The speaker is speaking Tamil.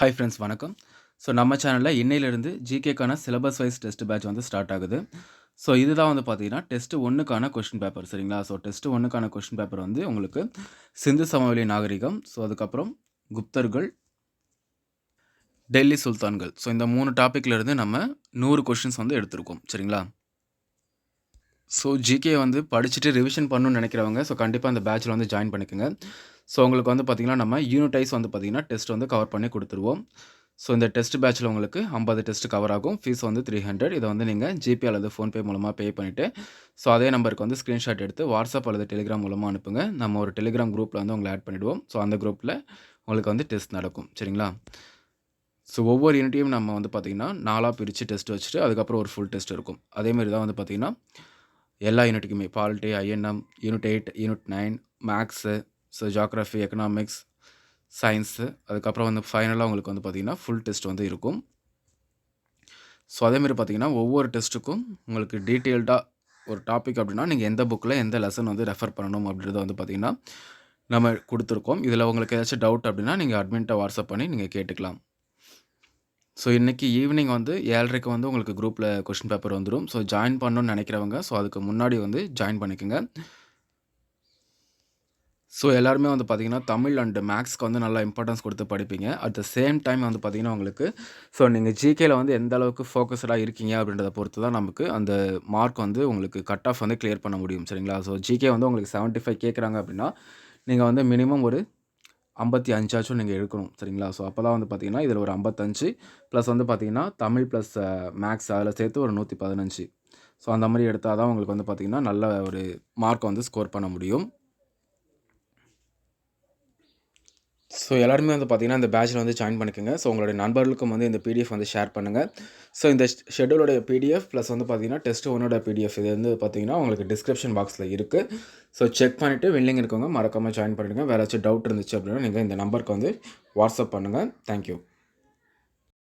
ஹாய் ஃப்ரெண்ட்ஸ் வணக்கம். ஸோ நம்ம சேனலில் இன்னையிலேருந்து ஜிகேக்கான சிலபஸ் வைஸ் டெஸ்ட் பேட்ச் வந்து ஸ்டார்ட் ஆகுது. ஸோ இதுதான் வந்து பார்த்தீங்கன்னா, டெஸ்ட் 1க்கான கொஸ்டின் பேப்பர் சரிங்களா? ஸோ டெஸ்ட் 1க்கான கொஸ்டின் பேப்பர் வந்து உங்களுக்கு சிந்து சமவெளி நாகரிகம், ஸோ அதுக்கப்புறம் குப்தர்கள், டெல்லி சுல்தான்கள். ஸோ இந்த மூணு டாப்பிக்லேருந்து நம்ம நூறு கொஷின்ஸ் வந்து எடுத்திருக்கோம். சரிங்களா? ஸோ ஜிகே வந்து படிச்சுட்டு ரிவிஷன் பண்ணணும்னு நினைக்கிறவங்க, ஸோ கண்டிப்பாக அந்த பேட்சில் வந்து ஜாயின் பண்ணிக்கோங்க ஸோ உங்களுக்கு வந்து பார்த்திங்கன்னா நம்ம யூனிட்டைஸ் வந்து பார்த்தீங்கன்னா, டெஸ்ட் வந்து கவர் பண்ணி கொடுத்துருவோம் ஸோ இந்த டெஸ்ட் பேட்சில் உங்களுக்கு 50 டெஸ்ட் கவர் ஆகும். ஃபீஸ் வந்து த்ரீ ஹண்ட்ரட் இதை வந்து நீங்கள் ஜிபே அல்லது ஃபோன்பே மூலமாக பே பண்ணிவிட்டு ஸோ அதே நம்பருக்கு வந்து ஸ்க்ரீன்ஷாட் எடுத்து வாட்ஸ்அப் அல்லது டெலிகிராம் மூலமாக அனுப்புங்க. நம்ம ஒரு டெலிகிராம் குரூப்ல வந்து உங்களை ஆட் பண்ணிவிடுவோம் ஸோ அந்த குரூப்பில் உங்களுக்கு வந்து டெஸ்ட் நடக்கும். சரிங்களா? ஸோ ஒவ்வொரு யூனிட்டையும் நம்ம வந்து பார்த்திங்கன்னா நாலாக பிரித்து டெஸ்ட் வச்சுட்டு, அதுக்கப்புறம் ஒரு ஃபுல் டெஸ்ட் இருக்கும். அதேமாரி தான் வந்து பார்த்திங்கன்னா எல்லா யூனிட்டுக்குமே polity, INM, unit eight unit nine maths so geography, economics, science அதுக்கப்புறம் வந்து ஃபைனலாக உங்களுக்கு வந்து பார்த்திங்கன்னா ஃபுல் டெஸ்ட் வந்து இருக்கும். ஸோ அதேமாரி பார்த்திங்கன்னா பார்த்தீங்கன்னா, ஒவ்வொரு டெஸ்ட்டுக்கும் உங்களுக்கு டீட்டெயில்டாக ஒரு டாபிக் அப்படின்னா நீங்கள் எந்த புக்கில் எந்த லெசன் வந்து ரெஃபர் பண்ணணும் அப்படின்றத வந்து பார்த்திங்கன்னா நம்ம கொடுத்துருக்கோம் இதில் உங்களுக்கு ஏதாச்சும் டவுட் அப்படின்னா நீங்கள் அட்மின்ட்டை வாட்ஸ்அப் பண்ணி நீங்கள் கேட்டுக்கலாம். ஸோ இன்றைக்கி ஈவினிங் வந்து 7:30க்கு வந்து உங்களுக்கு குரூப்பில் கொஸ்டின் பேப்பர் வந்துடும் ஸோ ஜாயின் பண்ணணும்னு நினைக்கிறவங்க, ஸோ அதுக்கு முன்னாடி வந்து ஜாயின் பண்ணிக்கங்க. ஸோ எல்லாருமே வந்து பார்த்தீங்கன்னா, தமிழ் அண்ட் மேக்ஸ்க்கு வந்து நல்லா இம்பார்ட்டன்ஸ் கொடுத்து படிப்பீங்க. அட் த சேம் டைம் வந்து பார்த்தீங்கன்னா, உங்களுக்கு ஸோ நீங்கள் ஜிகேயில் வந்து எந்த அளவுக்கு ஃபோக்கஸ்டாக இருக்கீங்க அப்படின்றத பொறுத்து தான் நமக்கு அந்த மார்க் வந்து உங்களுக்கு கட் ஆஃப் வந்து கிளியர் பண்ண முடியும். சரிங்களா? ஸோ ஜிகே வந்து உங்களுக்கு 75 கேட்குறாங்க அப்படின்னா நீங்கள் வந்து மினிமம் ஒரு ஐம்பத்தி அஞ்சாச்சும் நீங்கள் எடுக்கணும். சரிங்களா? ஸோ அப்போ தான் வந்து பார்த்தீங்கன்னா, இதில் ஒரு ஐம்பத்தஞ்சு ப்ளஸ் வந்து பார்த்தீங்கன்னா, தமிழ் ப்ளஸ் மேக்ஸ் அதில் சேர்த்து ஒரு 115 ஸோ அந்த மாதிரி எடுத்தால் தான் உங்களுக்கு வந்து பார்த்தீங்கன்னா, நல்ல ஒரு மார்க் வந்து ஸ்கோர் பண்ண முடியும். ஸோ எல்லாருமே வந்து பார்த்தீங்கன்னா, இந்த பேட்ச்ல வந்து ஜாயின் பண்ணிக்கங்க. ஸோ உங்களுடைய நண்பர்களுக்கும் வந்து இந்த பிடிஎஃப் வந்து ஷேர் பண்ணுங்கள் ஸோ இந்த ஷெ ஷெட்யூலோட பிடிஎஃப் ப்ளஸ் வந்து பார்த்தீங்கன்னா, டெஸ்ட் ஒன்னோட பிடிஎஃப் இது வந்து பார்த்தீங்கன்னா, உங்களுக்கு டிஸ்கிரிப்ஷன் பாக்ஸில் இருக்குது ஸோ செக் பண்ணிவிட்டு வில்லிங் இருக்கவங்க மறக்காமல் ஜாயின் பண்ணிடுங்க. வேறு ஏதாச்சும் டவுட் இருந்துச்சு அப்படின்னா நீங்கள் இந்த நம்பருக்கு வந்து வாட்ஸ்அப் பண்ணுங்கள் தேங்க் யூ.